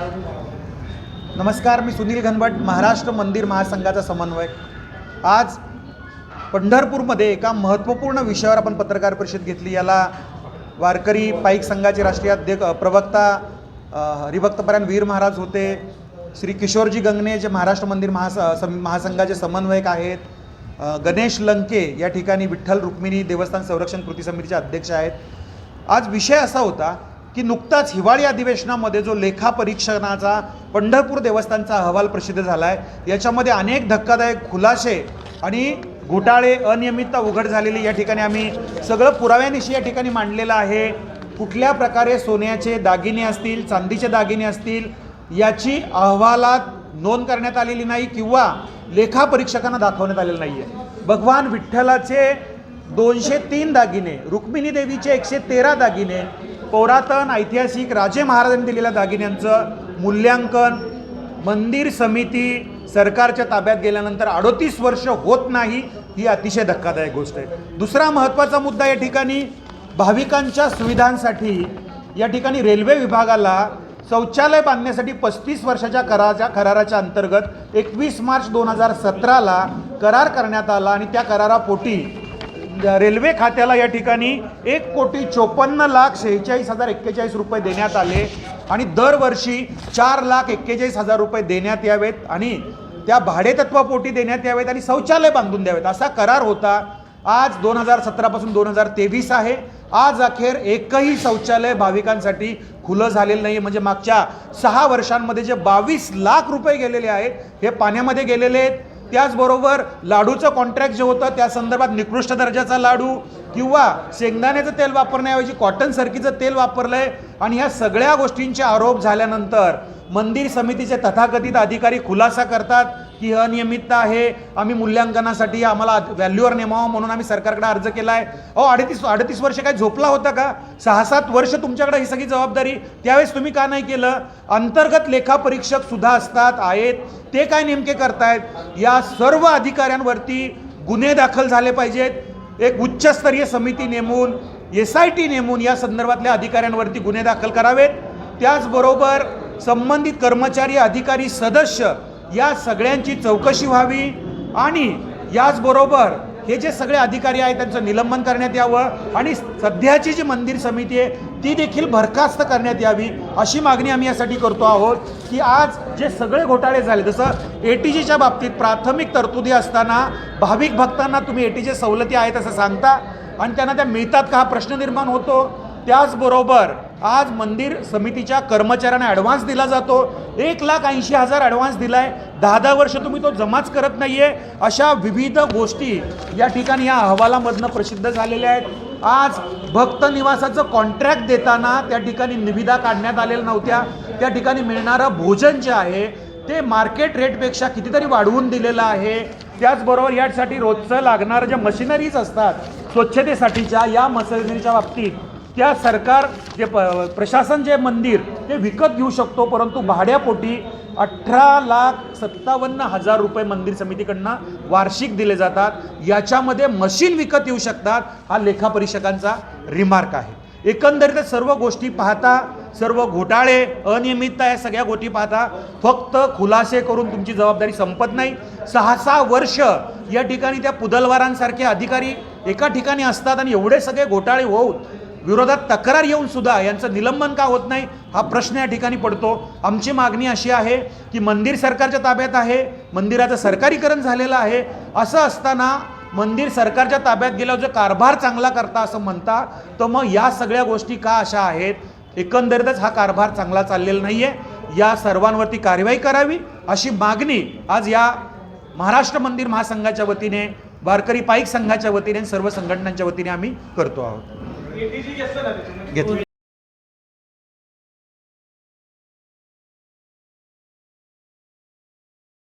नमस्कार मी सुनील घनभट महाराष्ट्र मंदिर महासंघाचा समन्वयक. आज पंढरपूरमध्ये एका महत्त्वपूर्ण विषयावर आपण पत्रकार परिषद घेतली. याला वारकरी पाईक संघाचे राष्ट्रीय अध्यक्ष प्रवक्ता हरिभक्तपरायण वीर महाराज होते. श्री किशोरजी गंगणे जे महाराष्ट्र मंदिर महास सम महासंघाचे समन्वयक आहेत. गणेश लंके या ठिकाणी विठ्ठल रुक्मिणी देवस्थान संरक्षण कृती समितीचे अध्यक्ष आहेत. आज विषय असा होता की नुकताच हिवाळी अधिवेशनामध्ये जो लेखा परीक्षणाचा पंढरपूर देवस्थानचा अहवाल प्रसिद्ध झाला आहे याच्यामध्ये अनेक धक्कादायक खुलासे आणि घोटाळे अनियमितता उघड झालेली या ठिकाणी आम्ही सगळं पुराव्यानिशी या ठिकाणी मांडलेलं आहे. कुठल्या प्रकारे सोन्याचे दागिने असतील चांदीचे दागिने असतील याची अहवालात नोंद करण्यात आलेली नाही किंवा लेखा परीक्षकांना दाखवण्यात आलेलं नाही आहे भगवान विठ्ठलाचे दोनशे तीन दागिने रुक्मिणी देवीचे एकशे तेरा दागिने पौरातन ऐतिहासिक राजे महाराजांनी दिलेल्या दागिन्यांचं मूल्यांकन मंदिर समिती सरकारच्या ताब्यात गेल्यानंतर अडोतीस वर्ष होत नाही ही अतिशय धक्कादायक गोष्ट आहे. दुसरा महत्त्वाचा मुद्दा या ठिकाणी भाविकांच्या सुविधांसाठी. या ठिकाणी रेल्वे विभागाला शौचालय बांधण्यासाठी पस्तीस वर्षाच्या कराच्या कराराच्या अंतर्गत एकवीस मार्च दोन हजार सतराला करार करण्यात आला आणि त्या करारापोटी रेल्वे खात्याला या ठिकाणी एक कोटी चोपन्न लाख शेहेचाळीस हजार एक्केचाळीस रुपये देण्यात आले आणि दरवर्षी चार लाख एक्केचाळीस हजार रुपये देण्यात यावेत आणि त्या भाडेतत्वापोटी देण्यात यावेत आणि शौचालय बांधून द्यावेत. असा करार होता. आज दोन हजार सतरापासून दोन हजार तेवीस आहे. आज अखेर एकही शौचालय भाविकांसाठी खुलं झालेलं नाही म्हणजे मागच्या सहा वर्षांमध्ये जे बावीस लाख रुपये गेलेले आहेत हे पाण्यामध्ये गेलेले आहेत. त्याचबरोबर लाडूचं कॉन्ट्रॅक्ट जे होतं त्या संदर्भात निकृष्ट दर्जाचा लाडू किंवा शेंगदाण्याचं तेल वापरण्याऐवजी कॉटन सरकीचं तेल वापरलं आहे आणि ह्या सगळ्या गोष्टींचे आरोप झाल्यानंतर मंदिर समितीचे तथाकथित अधिकारी खुलासा करतात. की ही अनियमितता आहे. आम्ही मूल्यांकनासाठी आम्हाला व्हॅल्यूवर नेमावं म्हणून आम्ही सरकारकडे अर्ज केला आहे अहो अडतीस अडतीस वर्ष काय झोपला होता का? सहा सात वर्ष तुमच्याकडे ही सगळी जबाबदारी. त्यावेळेस तुम्ही का नाही केलं? अंतर्गत लेखापरीक्षक सुद्धा असतात आहेत. ते काय नेमके करतायत? या सर्व अधिकाऱ्यांवरती गुन्हे दाखल झाले पाहिजेत. एक उच्चस्तरीय समिती नेमून एस आय टी नेमून या संदर्भातल्या अधिकाऱ्यांवरती गुन्हे दाखल करावेत. त्याचबरोबर संबंधित कर्मचारी अधिकारी सदस्य या सगळ्यांची चौकशी व्हावी आणि याचबरोबर हे जे सगळे अधिकारी आहेत त्यांचं निलंबन करण्यात यावं आणि सध्याची जी मंदिर समिती आहे ती देखील बरखास्त करण्यात यावी अशी मागणी आम्ही यासाठी करतो आहोत की आज जे सगळे घोटाळे झाले जसं ए टी जीच्या बाबतीत प्राथमिक तरतुदी असताना भाविक भक्तांना तुम्ही ए टी जी सवलती आहेत असं सांगता आणि त्यांना त्या मिळतात का हा प्रश्न निर्माण होतो. त्याचबरोबर आज मंदिर समितीच्या कर्मचाऱ्यांना ॲडव्हान्स दिला जातो. एक लाख ऐंशी हजार ॲडव्हान्स दिला आहे दहा दहा वर्ष तुम्ही तो जमाच करत नाही आहे अशा विविध गोष्टी या ठिकाणी या अहवालामधनं प्रसिद्ध झालेल्या आहेत. आज भक्त निवासाचं कॉन्ट्रॅक्ट देताना त्या ठिकाणी निविदा काढण्यात आलेल्या नव्हत्या. त्या ठिकाणी मिळणारं भोजन जे आहे ते मार्केट रेटपेक्षा कितीतरी वाढवून दिलेलं आहे. त्याचबरोबर यासाठी रोजचं लागणारं ज्या मशिनरीज असतात स्वच्छतेसाठीच्या या मशिनरीच्या बाबतीत त्या सरकार जे प प्रशासन जे मंदिर ते विकत घेऊ शकतो परंतु भाड्यापोटी अठरा लाख सत्तावन्न हजार रुपये मंदिर समितीकडनं वार्षिक दिले जातात. याच्यामध्ये मशीन विकत येऊ शकतात हा लेखापरीक्षकांचा रिमार्क आहे. एकंदरीत सर्व गोष्टी पाहता सर्व घोटाळे अनियमितता या सगळ्या गोष्टी पाहता फक्त खुलासे करून तुमची जबाबदारी संपत नाही. सहा सहा वर्ष या ठिकाणी त्या पुदलवारांसारखे अधिकारी एका ठिकाणी असतात आणि एवढे सगळे घोटाळे होऊन विरोधात तक्रार येऊन सुद्धा यांचं निलंबन का होत नाही हा प्रश्न या ठिकाणी पडतो. आमची मागणी अशी आहे की मंदिर सरकारच्या ताब्यात आहे मंदिराचं सरकारीकरण झालेलं आहे. असं असताना मंदिर सरकारच्या ताब्यात गेल्यावर जो कारभार चांगला करता असं म्हणता तर मग या सगळ्या गोष्टी का अशा आहेत? एकंदरीतच हा कारभार चांगला चाललेला नाही आहे या सर्वांवरती कारवाई करावी अशी मागणी आज या महाराष्ट्र मंदिर महासंघाच्या वतीने वारकरी पाईक संघाच्या वतीने सर्व संघटनांच्या वतीने आम्ही करतो आहोत. घेतलं